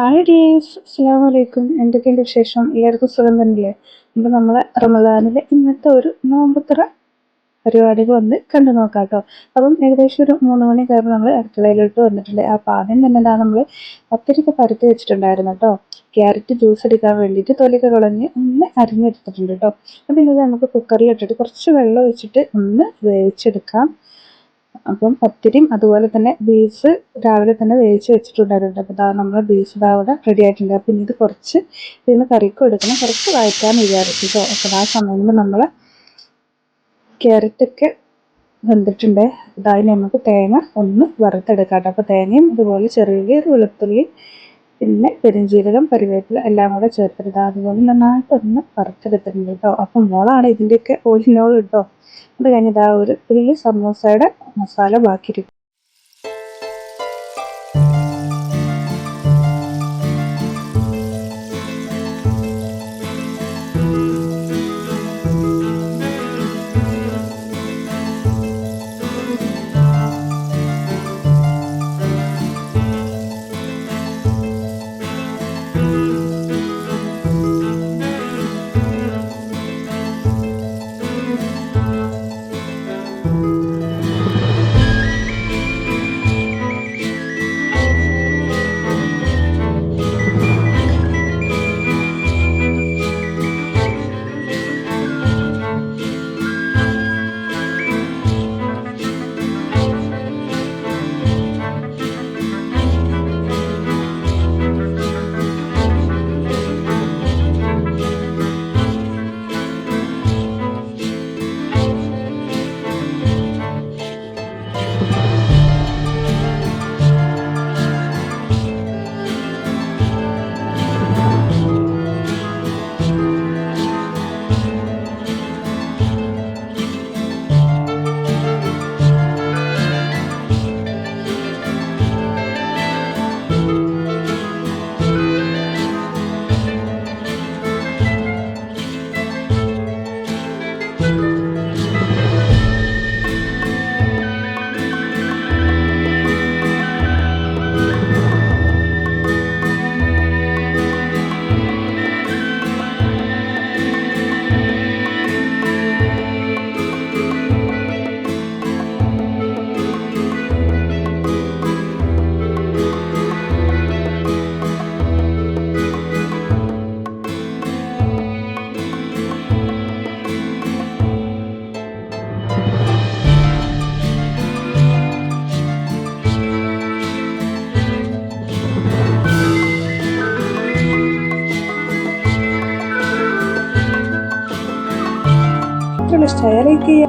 Hi dears അസ്സാം വലൈക്കും എന്തൊക്കെയുണ്ട് വിശേഷം? എല്ലാവർക്കും സുഖം തന്നെയല്ലേ? അപ്പോൾ നമ്മൾ റമദാനിലെ ഇന്നത്തെ ഒരു നോമ്പത്തറ പരിപാടികൾ വന്ന് കണ്ടു നോക്കാം കേട്ടോ. അപ്പം ഏകദേശം ഒരു മൂന്ന് മണി കയറി നമ്മൾ അടുക്കളയിലോട്ട് വന്നിട്ടുണ്ട്. അപ്പോൾ ആദ്യം തന്നെ എന്താ നമ്മൾ പത്തിരിക്ക പരത്തി വെച്ചിട്ടുണ്ടായിരുന്നു കേട്ടോ. ക്യാരറ്റ് ജ്യൂസ് എടുക്കാൻ വേണ്ടിയിട്ട് തൊലിക്ക് കളഞ്ഞ് ഒന്ന് അരിഞ്ഞെടുത്തിട്ടുണ്ട് കേട്ടോ. അപ്പം ഇത് നമുക്ക് കുക്കറിൽ ഇട്ടിട്ട് കുറച്ച് വെള്ളം ഒഴിച്ചിട്ട് ഒന്ന് വേവിച്ചെടുക്കാം. അപ്പം പത്തിരിയും അതുപോലെ തന്നെ ബീഫ് രാവിലെ തന്നെ വേവിച്ച് വെച്ചിട്ടുണ്ടായിരുന്നു. അപ്പോൾ ഇതാ നമ്മൾ ബീഫ് ഇതാ റെഡി ആയിട്ടുണ്ട്. അപ്പം ഇത് കുറച്ച് ഇതിന് കറിക്കും എടുക്കണം. കുറച്ച് വഴറ്റാൻ വിചാരിച്ചു അപ്പോൾ ആ സമയം നമ്മൾ ക്യാരറ്റൊക്കെ വെന്തിട്ടുണ്ട്. ഇതായി നമുക്ക് തേങ്ങ ഒന്ന് വറുത്തെടുക്കാം അപ്പോൾ തേങ്ങയും ഇതുപോലെ ചെറിയ വെളുത്തുള്ളി പിന്നെ പെരുംജീരകം കറിവേപ്പില എല്ലാം കൂടെ ചേർത്തിട്ട് അതുപോലെ നന്നായിട്ടൊന്ന് പറിച്ചെടുത്തിട്ടുണ്ട് കേട്ടോ. അപ്പം മോളാണ് ഇതിന്റെയൊക്കെ ഓലിനോൾ കേട്ടോ. അത് കഴിഞ്ഞിട്ട് ആ ഒരു തുള്ളി സമോസയുടെ മസാല ബാക്കിയിരിക്കും स्टाइल है कि